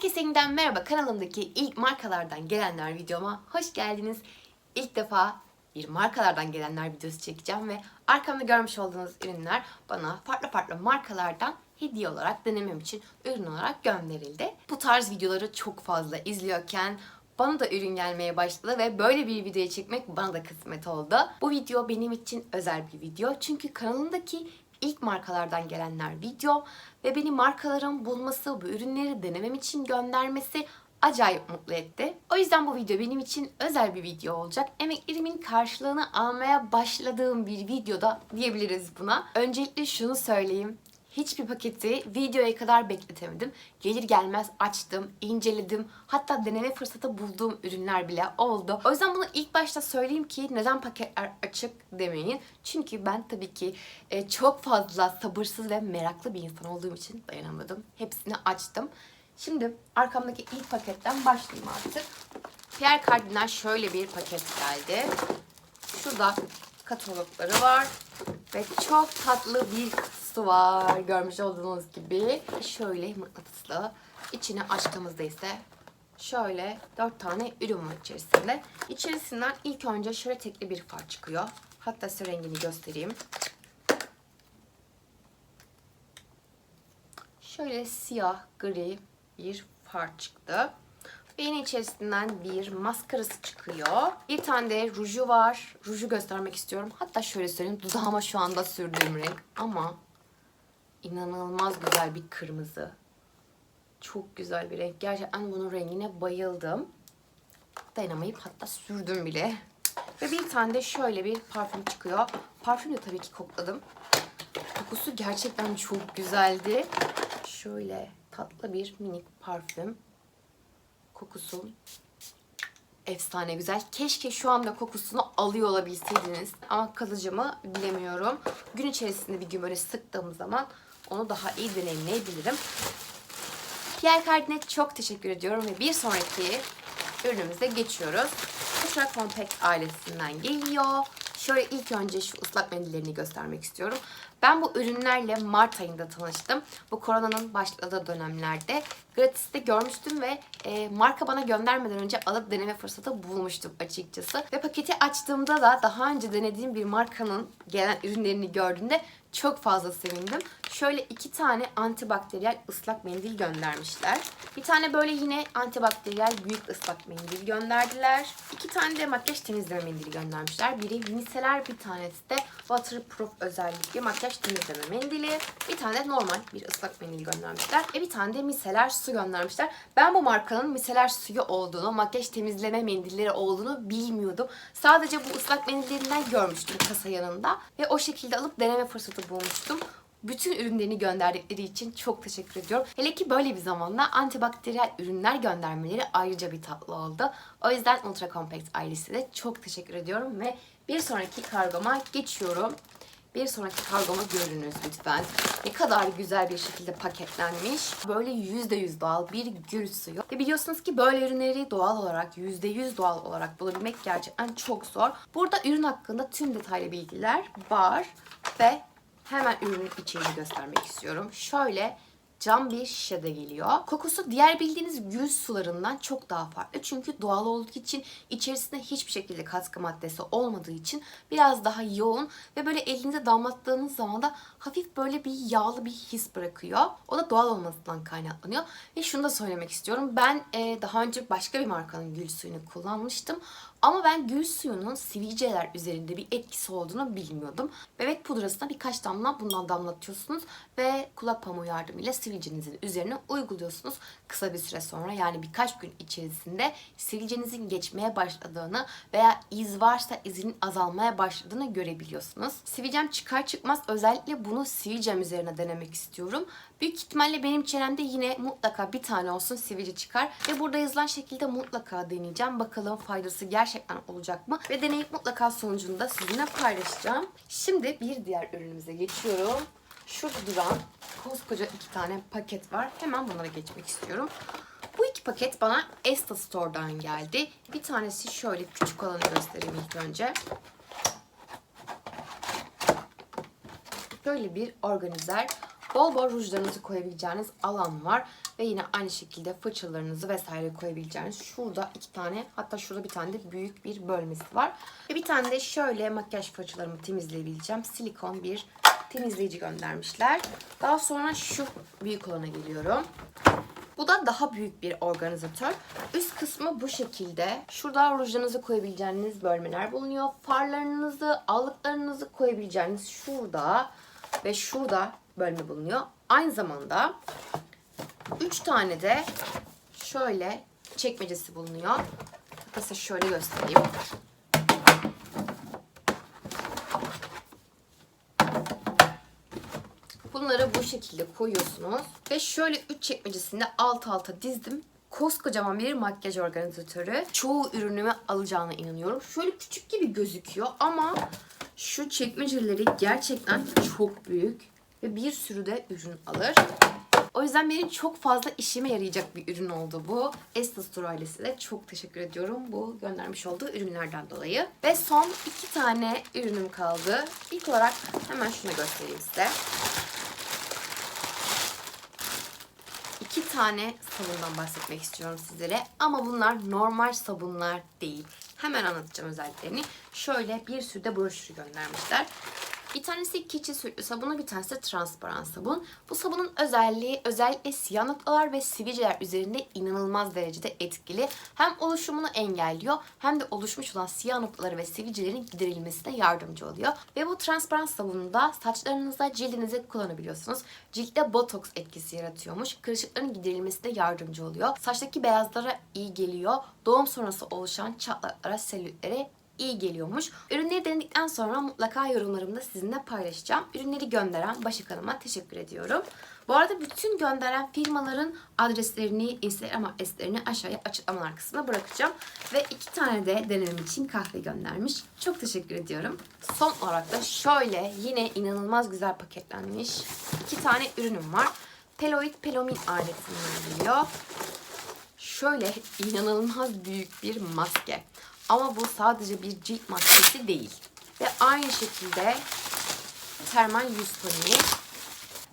Herkese yeniden merhaba kanalımdaki ilk markalardan gelenler videoma hoş geldiniz. İlk defa bir markalardan gelenler videosu çekeceğim ve arkamda görmüş olduğunuz ürünler bana farklı farklı markalardan hediye olarak denemem için ürün olarak gönderildi. Bu tarz videoları çok fazla izliyorken bana da ürün gelmeye başladı ve böyle bir videoyu çekmek bana da kısmet oldu. Bu video benim için özel bir video çünkü kanalımdaki ilk markalardan gelenler video ve beni markaların bulması, bu ürünleri denemem için göndermesi acayip mutlu etti. O yüzden bu video benim için özel bir video olacak. Emeklerimin karşılığını almaya başladığım bir videoda diyebiliriz buna. Öncelikle şunu söyleyeyim. Hiçbir paketi videoya kadar bekletemedim. Gelir gelmez açtım, inceledim. Hatta deneme fırsatı bulduğum ürünler bile oldu. O yüzden bunu ilk başta söyleyeyim ki neden paketler açık demeyin. Çünkü ben tabii ki e, çok fazla sabırsız ve meraklı bir insan olduğum için dayanamadım. Hepsini açtım. Şimdi arkamdaki ilk paketten başlayayım artık. Pierre Cardin'den şöyle bir paket geldi. Şurada katalogları var. Ve çok tatlı bir kutusu var. Görmüş olduğunuz gibi. Şöyle mıknatıslı. İçini açtığımızda ise şöyle dört tane ürün var içerisinde. İçerisinden ilk önce şöyle tekli bir far çıkıyor. Hatta size rengini göstereyim. Şöyle siyah, gri bir far çıktı. Ve yine içerisinden bir maskarası çıkıyor. Bir tane de ruju var. Ruju göstermek istiyorum. Hatta şöyle söyleyeyim. Dudağıma şu anda sürdüğüm renk. Ama inanılmaz güzel bir kırmızı. Çok güzel bir renk. Gerçekten bunun rengine bayıldım. Dayanamayıp hatta sürdüm bile. Ve bir tane de şöyle bir parfüm çıkıyor. Parfümü de tabii ki kokladım. Kokusu gerçekten çok güzeldi. Şöyle tatlı bir minik parfüm. Kokusu efsane güzel. Keşke şu anda kokusunu alıyor olabilseydiniz. Ama kalıcı mı bilemiyorum. Gün içerisinde bir gün böyle sıktığım zaman onu daha iyi deneyimleyebilirim. Pierre Cardin'e çok teşekkür ediyorum ve bir sonraki ürünümüze geçiyoruz. Ultra Compact ailesinden geliyor. Şöyle ilk önce şu ıslak mendillerini göstermek istiyorum. Ben bu ürünlerle Mart ayında tanıştım. Bu koronanın başladığı dönemlerde gratis'te görmüştüm ve e, marka bana göndermeden önce alıp deneme fırsatı bulmuştum açıkçası. Ve paketi açtığımda da daha önce denediğim bir markanın gelen ürünlerini gördüğümde çok fazla sevindim. Şöyle iki tane antibakteriyel ıslak mendil göndermişler. Bir tane böyle yine antibakteriyel büyük ıslak mendil gönderdiler. İki tane de makyaj temizleme mendili göndermişler. Biri miseler, bir tanesi de waterproof özellikli makyaj temizleme mendili. Bir tane normal bir ıslak mendil göndermişler. Ve bir tane de miseler su göndermişler. Ben bu markanın miseler suyu olduğunu, makyaj temizleme mendilleri olduğunu bilmiyordum. Sadece bu ıslak mendillerinden görmüştüm kasa yanında. Ve o şekilde alıp deneme fırsatı bulmuştum. Bütün ürünlerini gönderdikleri için çok teşekkür ediyorum. Hele ki böyle bir zamanda antibakteriyel ürünler göndermeleri ayrıca bir tatlı oldu. O yüzden Ultra Compact ailesine çok teşekkür ediyorum ve bir sonraki kargoma geçiyorum. Bir sonraki kargomu görünüz lütfen. Ne kadar güzel bir şekilde paketlenmiş. Böyle %100 doğal bir gül suyu. Ve biliyorsunuz ki böyle ürünleri doğal olarak, %100 doğal olarak bulabilmek gerçekten çok zor. Burada ürün hakkında tüm detaylı bilgiler var. Ve hemen ürünün içeriğini göstermek istiyorum. Şöyle cam bir şişede geliyor. Kokusu diğer bildiğiniz gül sularından çok daha farklı. Çünkü doğal olduğu için içerisinde hiçbir şekilde katkı maddesi olmadığı için biraz daha yoğun ve böyle elinize damlattığınız zaman da hafif böyle bir yağlı bir his bırakıyor. O da doğal olmasından kaynaklanıyor. Ve şunu da söylemek istiyorum. Ben e, daha önce başka bir markanın gül suyunu kullanmıştım. Ama ben gül suyunun sivilceler üzerinde bir etkisi olduğunu bilmiyordum. Bebek pudrasına birkaç damla bundan damlatıyorsunuz ve kulak pamuğu yardımıyla sivilcenizin üzerine uyguluyorsunuz. Kısa bir süre sonra yani birkaç gün içerisinde sivilcenizin geçmeye başladığını veya iz varsa izinin azalmaya başladığını görebiliyorsunuz. Sivilcem çıkar çıkmaz özellikle bunu sivilcem üzerine denemek istiyorum. Büyük ihtimalle benim çenemde yine mutlaka bir tane olsun sivilce çıkar ve burada yazılan şekilde mutlaka deneyeceğim. Bakalım faydası gerçekten olacak mı? Ve deneyip mutlaka sonucunu da sizinle paylaşacağım. Şimdi bir diğer ürünümüze geçiyorum. Şurada duran koskoca iki tane paket var. Hemen bunlara geçmek istiyorum. Bu iki paket bana Esta Store'dan geldi. Bir tanesi şöyle küçük olanı göstereyim ilk önce. Böyle bir organizer. Bol bol rujlarınızı koyabileceğiniz alan var. Ve yine aynı şekilde fırçalarınızı vesaire koyabileceğiniz şurada iki tane hatta şurada bir tane de büyük bir bölmesi var. Ve bir tane de şöyle makyaj fırçalarımı temizleyebileceğim silikon bir temizleyici göndermişler. Daha sonra şu büyük olana geliyorum. Bu da daha büyük bir organizatör. Üst kısmı bu şekilde. Şurada rujlarınızı koyabileceğiniz bölmeler bulunuyor. Farlarınızı, allıklarınızı koyabileceğiniz şurada ve şurada bölme bulunuyor. Aynı zamanda 3 tane de şöyle çekmecesi bulunuyor. Size şöyle göstereyim. Bunları bu şekilde koyuyorsunuz. Ve şöyle üç çekmecesinde alt alta dizdim. Koskocaman bir makyaj organizatörü. Çoğu ürünümü alacağına inanıyorum. Şöyle küçük gibi gözüküyor ama şu çekmeceleri gerçekten çok büyük. Ve bir sürü de ürün alır. O yüzden benim çok fazla işime yarayacak bir ürün oldu bu. Estee Store ailesine çok teşekkür ediyorum bu göndermiş olduğu ürünlerden dolayı. Ve son iki tane ürünüm kaldı. İlk olarak hemen şunu göstereyim size. iki tane sabundan bahsetmek istiyorum sizlere. Ama bunlar normal sabunlar değil. Hemen anlatacağım özelliklerini. Şöyle bir sürü de broşür göndermişler. Bir tanesi keçi sütlü sabunu, bir tanesi de transparan sabun. Bu sabunun özelliği özellikle siyah noktalar ve sivilceler üzerinde inanılmaz derecede etkili. Hem oluşumunu engelliyor hem de oluşmuş olan siyah noktaları ve sivilcelerin giderilmesine yardımcı oluyor. Ve bu transparan sabunu da saçlarınıza, cildinize kullanabiliyorsunuz. Ciltte botoks etkisi yaratıyormuş. Kırışıkların giderilmesine yardımcı oluyor. Saçtaki beyazlara iyi geliyor. Doğum sonrası oluşan çatlaklara, selülitlere iyi geliyormuş. Ürünleri denedikten sonra mutlaka yorumlarımda sizinle paylaşacağım. Ürünleri gönderen Başak Hanım'a teşekkür ediyorum. Bu arada bütün gönderen firmaların adreslerini, Instagram adreslerini aşağıya açıklamalar kısmına bırakacağım. Ve iki tane de denemem için kahve göndermiş. Çok teşekkür ediyorum. Son olarak da şöyle yine inanılmaz güzel paketlenmiş iki tane ürünüm var. Peloid Pelomin aletinden geliyor. Şöyle inanılmaz büyük bir maske. Ama bu sadece bir cilt maskesi değil. Ve aynı şekilde termal yüz toniği.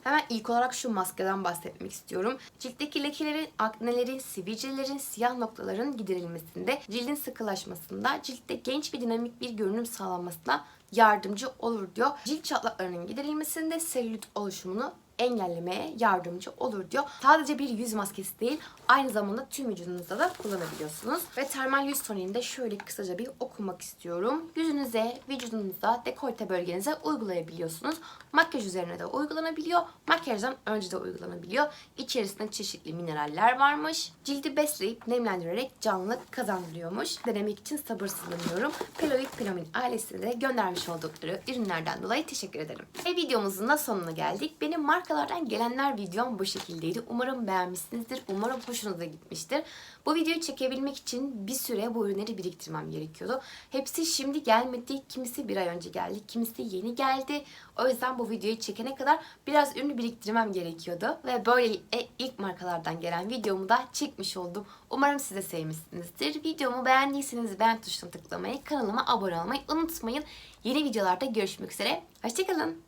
Hemen ilk olarak şu maskeden bahsetmek istiyorum. Ciltteki lekelerin, aknelerin, sivilcelerin, siyah noktaların giderilmesinde, cildin sıkılaşmasında, ciltte genç bir dinamik bir görünüm sağlanmasına yardımcı olur diyor. Cilt çatlaklarının giderilmesinde selülit oluşumunu engellemeye yardımcı olur diyor. Sadece bir yüz maskesi değil, aynı zamanda tüm vücudunuzda da kullanabiliyorsunuz. Ve termal yüz toniğini de şöyle kısaca bir okumak istiyorum. Yüzünüze, vücudunuza, dekolte bölgenize uygulayabiliyorsunuz. Makyaj üzerine de uygulanabiliyor. Makyajdan önce de uygulanabiliyor. İçerisinde çeşitli mineraller varmış. Cildi besleyip nemlendirerek canlılık kazandırıyormuş. Denemek için sabırsızlanıyorum. Peloid Pelamin ailesine de göndermiş oldukları ürünlerden dolayı teşekkür ederim. Ve videomuzun da sonuna geldik. Benim markalardan gelenler videom bu şekildeydi. Umarım beğenmişsinizdir. Umarım hoşunuza gitmiştir. Bu videoyu çekebilmek için bir süre bu ürünleri biriktirmem gerekiyordu. Hepsi şimdi gelmedi. Kimisi bir ay önce geldi. Kimisi yeni geldi. O yüzden bu videoyu çekene kadar biraz ürünü biriktirmem gerekiyordu. Ve böylelikle ilk markalardan gelen videomu da çekmiş oldum. Umarım siz de sevmişsinizdir. Videomu beğendiyseniz beğen tuşuna tıklamayı, kanalıma abone olmayı unutmayın. Yeni videolarda görüşmek üzere. Hoşçakalın.